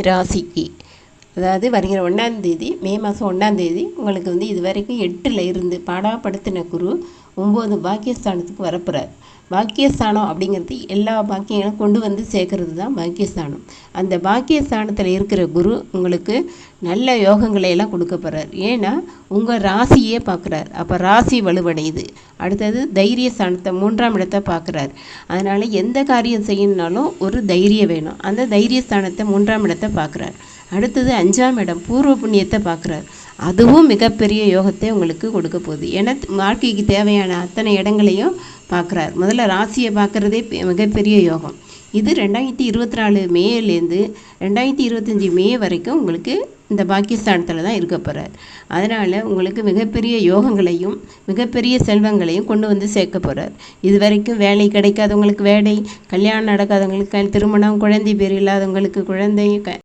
ராசிக்கு. அதாவது வருகிற ஒன்றாந்தேதி மே மாதம் ஒன்றாந்தேதி உங்களுக்கு வந்து இது வரைக்கும் எட்டில் இருந்து பாடாப்படுத்தின குரு ஒம்பது பாக்கியஸ்தானத்துக்கு வரப்போகிறார் பாக்கியஸ்தானம் அப்படிங்கிறது எல்லா பாக்கியங்களும் கொண்டு வந்து சேர்க்கறது தான் பாக்கியஸ்தானம். அந்த பாக்கியஸ்தானத்தில் இருக்கிற குரு உங்களுக்கு நல்ல யோகங்களை எல்லாம் கொடுக்க போகிறார் ஏன்னா உங்கள் ராசியே பார்க்குறார் அப்போ ராசி வலுவடையுது. அடுத்தது தைரிய ஸ்தானத்தை மூன்றாம் இடத்தை பார்க்குறார் அதனால் எந்த காரியம் செய்யணுனாலும் ஒரு தைரியம் வேணும். அந்த தைரிய ஸ்தானத்தை மூன்றாம் இடத்தை பார்க்குறார் அடுத்தது அஞ்சாம் இடம் பூர்வ புண்ணியத்தை பார்க்குறாரு. அதுவும் மிகப்பெரிய யோகத்தை உங்களுக்கு கொடுக்க போகுது. ஏன்னா வாழ்க்கைக்கு தேவையான அத்தனை இடங்களையும் பார்க்குறார். முதல்ல ராசியை பார்க்குறதே மிகப்பெரிய யோகம். இது ரெண்டாயிரத்தி இருபத்தி நாலு மேலேருந்து ரெண்டாயிரத்தி இருபத்தஞ்சி மே வரைக்கும் உங்களுக்கு இந்த பாகிஸ்தானத்தில் தான் இருக்க போகிறார் அதனால் உங்களுக்கு மிகப்பெரிய யோகங்களையும் மிகப்பெரிய செல்வங்களையும் கொண்டு வந்து சேர்க்க போகிறார் இது வரைக்கும் வேலை கிடைக்காதவங்களுக்கு வேலை கல்யாணம் நடக்காதவங்களுக்கு திருமணம் குழந்தை பேர் இல்லாதவங்களுக்கு குழந்தை க